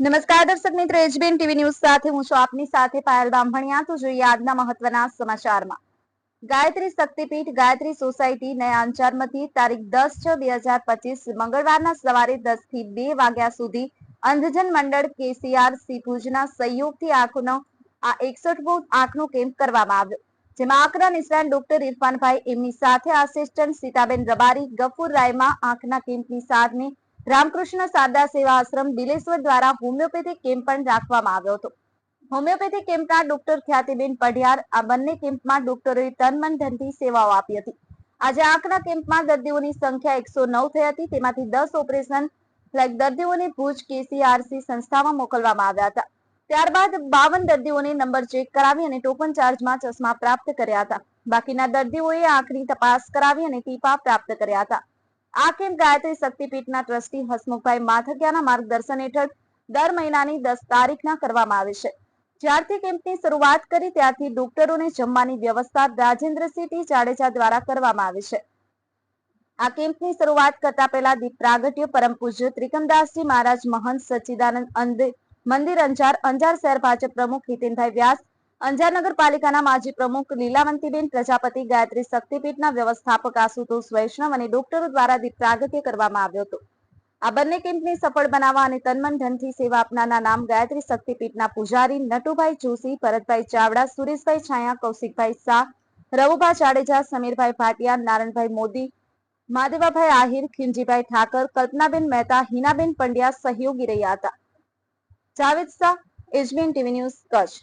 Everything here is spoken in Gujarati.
નમસ્કાર દર્શક મિત્રો એચબીએન ટીવી ન્યૂઝ સાથે હું છું આપની સાથે પાયલ બામણિયા તો જોઈએ આજના મહત્વના સમાચારમાં. ગાયત્રી શક્તિપીઠ, ગાયત્રી સોસાયટી નયા અંચારમતી તારીખ દસ છ બે હજાર પચીસ મંગળવારના સવારે દસથી બે વાગ્યા સુધી અંધજન મંડળ કેસીઆરસી ભુજના સહયોગથી આંખનો, આ એકસઠમો આંખનો કેમ્પ કરવામાં આવ્યો. જેમાં આંખના નિષ્ણાત ડોક્ટર ઇરફાનભાઈ એમની સાથે આસિસ્ટન્ટ સીતાબેન રબારી, ગફુર રાયમાં આંખના કેમ્પની સાથે રામકૃષ્ણ સારદા સેવા આશ્રમ દિલેશ્વર દ્વારા હોમિયોપેથિક કેમ્પ પણ રાખવામાં આવ્યો હતો. હોમિયોપેથી કેમ્પના ડોક્ટર ખ્યાતિબેન પઢિયાર આ બંને કેમ્પમાં ડોક્ટરોએ તન મન ધનથી સેવાઓ આપી હતી. આજે આંખના કેમ્પમાં દર્દીઓની સંખ્યા એકસો નવ થઈ હતી. તેમાંથી દસ ઓપરેશન લાયક દર્દીઓને ભુજ કેસીઆરસી સંસ્થામાં મોકલવામાં આવ્યા હતા. ત્યારબાદ બાવન દર્દીઓને નંબર ચેક કરાવી અને ટોકન ચાર્જમાં ચશ્મા પ્રાપ્ત કર્યા હતા. બાકીના દર્દીઓએ આંખની તપાસ કરાવી અને ટીપા પ્રાપ્ત કર્યા હતા. આ કેમ્પ ગાયત્રી શક્તિપીઠના ટ્રસ્ટી હસમુખભાઈ માથકિયાના માર્ગદર્શન હેઠળ દર મહિનાની દસ તારીખના કરવામાં આવે છે. જ્યારથી કેમ્પની શરૂઆત કરી ત્યારથી ડોક્ટરોને જમવાની વ્યવસ્થા રાજેન્દ્રસિંહ જાડેજા દ્વારા કરવામાં આવે છે. આ કેમ્પની શરૂઆત કરતા પહેલા દીપ પ્રાગટ્ય, પરમ પૂજ્ય ત્રિકમદાસજી મહારાજ, મહંત સચ્ચિદાનંદ મંદિર અંજાર અંજાર શહેર ભાજપ પ્રમુખ હિતેનભાઈ વ્યાસ અંજાર નગરપાલિકાના માજી પ્રમુખ લીલાવંતીબેન પ્રજાપતિ, ગાયત્રી શક્તિપીઠના વ્યવસ્થાપક આશુતોષ વૈષ્ણવ અને ડોક્ટરો દ્વારા દીપ પ્રાગટ્ય કરવામાં આવ્યો હતો. આ બંને કેમ્પને સફળ બનાવવા અને તનમન ધનથી સેવા આપનારના નામ ગાયત્રી શક્તિપીઠના પૂજારી નટુભાઈ જોશી, ભરતભાઈ ચાવડા, સુરેશભાઈ છાયા, કૌશિકભાઈ શાહ, રવુભા જાડેજા, સમીરભાઈ ભાટિયા, નારણભાઈ મોદી માધવાભાઈ આહિર, ખીમજીભાઈ ઠાકર, કલ્પનાબેન મહેતા, હિનાબેન પંડ્યા સહયોગી રહ્યા હતા. જાવેદ શાહ, એજમેન ટીવી ન્યૂઝ કચ્છ.